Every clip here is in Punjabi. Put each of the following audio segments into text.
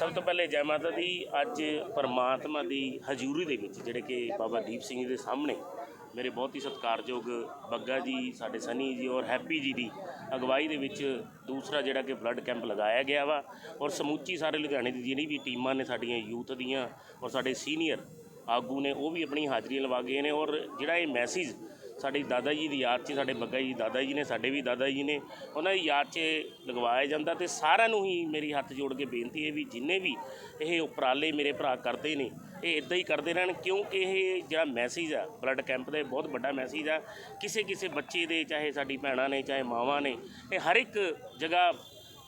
ਸਭ ਤੋਂ ਪਹਿਲੇ ਜੈ ਮਾਤਾ ਦੀ, ਅੱਜ ਪਰਮਾਤਮਾ ਦੀ ਹਜ਼ੂਰੀ ਦੇ ਵਿੱਚ ਜਿਹੜੇ ਕਿ ਬਾਬਾ ਦੀਪ ਸਿੰਘ ਜੀ ਦੇ ਸਾਹਮਣੇ ਮੇਰੇ ਬਹੁਤ ਹੀ ਸਤਿਕਾਰਯੋਗ ਬੱਗਾ ਜੀ, ਸਾਡੇ ਸਨੀ ਜੀ ਔਰ ਹੈਪੀ ਜੀ ਦੀ ਅਗਵਾਈ ਦੇ ਵਿੱਚ ਦੂਸਰਾ ਜਿਹੜਾ ਕਿ ਬਲੱਡ ਕੈਂਪ ਲਗਾਇਆ ਗਿਆ ਵਾ ਔਰ ਸਮੁੱਚੀ ਸਾਰੇ ਲੁਧਿਆਣੇ ਦੀ ਜਿਹੜੀ ਵੀ ਟੀਮਾਂ ਨੇ ਸਾਡੀਆਂ ਯੂਥ ਦੀਆਂ ਔਰ ਸਾਡੇ ਸੀਨੀਅਰ ਆਗੂ ਨੇ, ਉਹ ਵੀ ਆਪਣੀ ਹਾਜ਼ਰੀਆਂ ਲਵਾ ਗਏ ਨੇ ਔਰ ਜਿਹੜਾ ਇਹ ਮੈਸੇਜ ਸਾਡੇ ਦਾਦਾ ਜੀ ਦੀ ਯਾਦ 'ਚ, ਸਾਡੇ ਬੱਗਾ ਜੀ ਦਾਦਾ ਜੀ ਨੇ, ਸਾਡੇ ਵੀ ਦਾਦਾ ਜੀ ਨੇ, ਉਹਨਾਂ ਦੀ ਯਾਦ 'ਚ ਲਗਵਾਇਆ ਜਾਂਦਾ ਤੇ ਸਾਰਿਆਂ ਨੂੰ ਹੀ ਮੇਰੀ ਹੱਥ ਜੋੜ ਕੇ ਬੇਨਤੀ ਹੈ ਵੀ ਜਿੰਨੇ ਵੀ ਇਹ ਉਪਰਾਲੇ ਮੇਰੇ ਭਰਾ ਕਰਦੇ ਨੇ, ਇਹ ਇਦਾਂ ਹੀ ਕਰਦੇ ਰਹਿਣ ਕਿਉਂਕਿ ਇਹ ਜਿਹੜਾ ਮੈਸੇਜ ਆ ਬਲੱਡ ਕੈਂਪ ਦਾ ਇਹ ਬਹੁਤ ਵੱਡਾ ਮੈਸੇਜ ਆ, ਕਿਸੇ ਕਿਸੇ ਬੱਚੇ ਦੇ, ਚਾਹੇ ਸਾਡੀ ਭੈਣਾਂ ਨੇ, ਚਾਹੇ ਮਾਵਾਂ ਨੇ, ਇਹ ਹਰ ਇੱਕ ਜਗ੍ਹਾ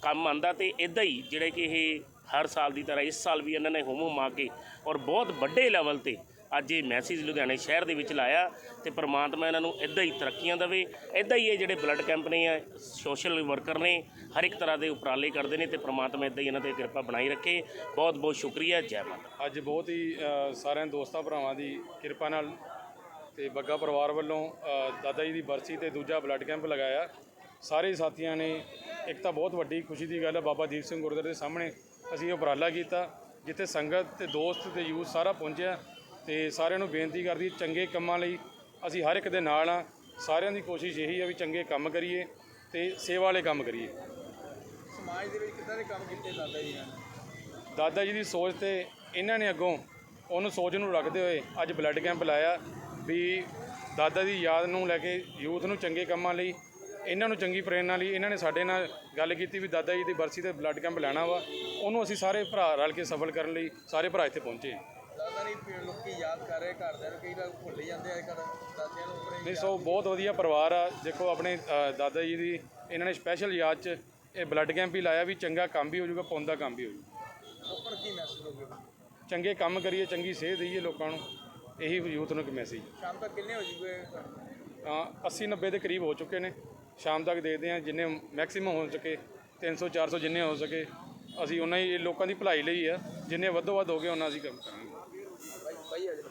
ਕੰਮ ਆਂਦਾ ਤੇ ਇਦਾਂ ਹੀ ਜਿਹੜੇ ਕਿ ਇਹ ਹਰ ਸਾਲ ਦੀ ਤਰ੍ਹਾਂ ਇਸ ਸਾਲ ਵੀ ਇਹਨਾਂ ਨੇ ਹੁਮ ਹੁਮਾ ਕੇ ਔਰ ਬਹੁਤ ਵੱਡੇ ਲੈਵਲ ਤੇ ਅੱਜ ਇਹ ਮੈਸੇਜ ਲੁਧਿਆਣੇ ਸ਼ਹਿਰ ਦੇ ਵਿੱਚ ਲਾਇਆ ਤੇ ਪ੍ਰਮਾਤਮਾ ਇਹਨਾਂ ਨੂੰ ਇਦਾਂ ਹੀ ਤਰੱਕੀਆਂ ਦੇਵੇ ਇਦਾਂ ਹੀ ਇਹ ਜਿਹੜੇ ਬਲੱਡ ਕੈਂਪ ਨੇ ਆ ਸੋਸ਼ਲ ਵਰਕਰ ਨੇ, ਹਰ ਇੱਕ ਤਰ੍ਹਾਂ ਦੇ ਉਪਰਾਲੇ ਕਰਦੇ ਨੇ ਤੇ ਪ੍ਰਮਾਤਮਾ ਇਦਾਂ ਹੀ ਇਹਨਾਂ ਤੇ ਕਿਰਪਾ ਬਣਾਈ ਰੱਖੇ। ਬਹੁਤ ਬਹੁਤ ਸ਼ੁਕਰੀਆ, ਜੈ ਮਾਤਾ ਅੱਜ ਬਹੁਤ ਹੀ ਸਾਰਿਆਂ ਦੋਸਤਾਂ ਭਰਾਵਾਂ ਦੀ ਕਿਰਪਾ ਨਾਲ ਤੇ ਬੱਗਾ ਪਰਿਵਾਰ ਵੱਲੋਂ ਦਾਦਾ ਜੀ ਦੀ ਬਰਸੀ ਤੇ ਦੂਜਾ ਬਲੱਡ ਕੈਂਪ ਲਗਾਇਆ। ਸਾਰੇ ਸਾਥੀਆਂ ਨੇ, ਇੱਕ ਤਾਂ ਬਹੁਤ ਵੱਡੀ ਖੁਸ਼ੀ ਦੀ ਗੱਲ ਹੈ ਬਾਬਾ ਦੀਪ ਸਿੰਘ ਗੁਰਦੁਆਰੇ ਦੇ ਸਾਹਮਣੇ ਅਸੀਂ ਇਹ ਉਪਰਾਲਾ ਕੀਤਾ, ਜਿੱਥੇ ਸੰਗਤ ਤੇ ਦੋਸਤ ਤੇ ਯੂਥ ਸਾਰਾ ਪਹੁੰਚਿਆ। ਤੇ ਸਾਰਿਆਂ ਨੂੰ ਬੇਨਤੀ ਕਰਦੀ ਚੰਗੇ ਕੰਮਾਂ ਲਈ ਅਸੀਂ ਹਰ ਇੱਕ ਦੇ ਨਾਲ ਆ ਸਾਰਿਆਂ ਦੀ ਕੋਸ਼ਿਸ਼ ਇਹੀ ਹੈ ਵੀ ਚੰਗੇ ਕੰਮ ਕਰੀਏ ਤੇ ਸੇਵਾ ਵਾਲੇ ਕੰਮ ਕਰੀਏ। ਸਮਾਜ ਦੇ ਵਿੱਚ ਕਿੱਦਾਂ ਦੇ ਕੰਮ ਕੀਤੇ ਦਾਦਾ ਜੀ ਨੇ? ਦਾਦਾ ਜੀ ਦੀ ਸੋਚ ਤੇ ਇਹਨਾਂ ਨੇ ਅੱਗੋਂ ਉਹਨੂੰ ਸੋਚ ਨੂੰ ਰੱਖਦੇ ਹੋਏ ਅੱਜ ਬਲੱਡ ਕੈਂਪ ਲਾਇਆ ਵੀ ਦਾਦਾ ਦੀ ਯਾਦ ਨੂੰ ਲੈ ਕੇ ਯੂਥ ਨੂੰ ਚੰਗੇ ਕੰਮਾਂ ਲਈ ਇਹਨਾਂ ਨੂੰ ਚੰਗੀ ਪ੍ਰੇਰਨਾ ਲਈ ਇਹਨਾਂ ਨੇ ਸਾਡੇ ਨਾਲ ਗੱਲ ਕੀਤੀ ਵੀ ਦਾਦਾ ਜੀ ਦੀ ਬਰਸੀ ਤੇ ਬਲੱਡ ਕੈਂਪ ਲੈਣਾ ਵਾ। ਉਹਨੂੰ ਅਸੀਂ ਸਾਰੇ ਭਰਾ ਰਲ ਕੇ ਸਫਲ ਕਰਨ ਲਈ ਸਾਰੇ ਭਰਾ ਇੱਥੇ ਪਹੁੰਚੇ। ਦੀ ਪੀੜ ਲੋਕੀ ਯਾਦ ਕਰ ਰਹੇ ਘਰਦਿਆਂ ਨੂੰ ਕਈ ਵਾਰ ਭੁੱਲ ਹੀ ਜਾਂਦੇ ਆ ਕਰ ਦਾਦਿਆਂ ਨੂੰ ਆਪਣੇ ਨਹੀਂ ਸੋ ਬਹੁਤ ਵਧੀਆ ਪਰਿਵਾਰ ਆ। ਦੇਖੋ ਆਪਣੇ ਅ, ਦਾਦਾ ਜੀ ਦੀ ਇਹਨਾਂ ਨੇ ਸਪੈਸ਼ਲ ਯਾਦ 'ਚ ਇਹ ਬਲੱਡ ਕੈਂਪ ਹੀ ਲਾਇਆ ਵੀ ਚੰਗਾ ਕੰਮ ਵੀ ਹੋ ਜਾਊਗਾ ਪੁੰਨ ਦਾ ਕੰਮ ਵੀ ਹੋ ਜਾਊਗਾ। ਲੋਕਾਂ ਨੂੰ ਕੀ ਮੈਸੇਜ ਹੋਵੇ ਚੰਗੇ ਕੰਮ ਕਰੀਏ ਚੰਗੀ ਸੇਧ ਦਈਏ ਲੋਕਾਂ ਨੂੰ ਇਹੀ ਯੂਥ ਨੂੰ ਇੱਕ ਮੈਸੇਜ ਸ਼ਾਮ ਤੱਕ ਕਿੰਨੇ ਹੋ ਜੂਗੇ? ਹਾਂ 80 90 ਦੇ ਕਰੀਬ ਹੋ ਚੁੱਕੇ ਨੇ। ਸ਼ਾਮ ਤੱਕ ਦੇਖਦੇ ਹਾਂ ਜਿੰਨੇ ਮੈਕਸਿਮਮ ਹੋ ਸਕੇ 300 400 ਜਿੰਨੇ ਹੋ ਸਕੇ। ਅਸੀਂ ਉਹਨਾਂ ਹੀ ਇਹ ਲੋਕਾਂ ਦੀ ਭਲਾਈ ਲਈ ਆ। ਜਿੰਨੇ ਵੱਧੋ ਵੱਧ ਹੋ ਗਏ ਉਹਨਾਂ ਅਸੀਂ ਕੰਮ ਕਰਾਂਗੇ। பை அதில்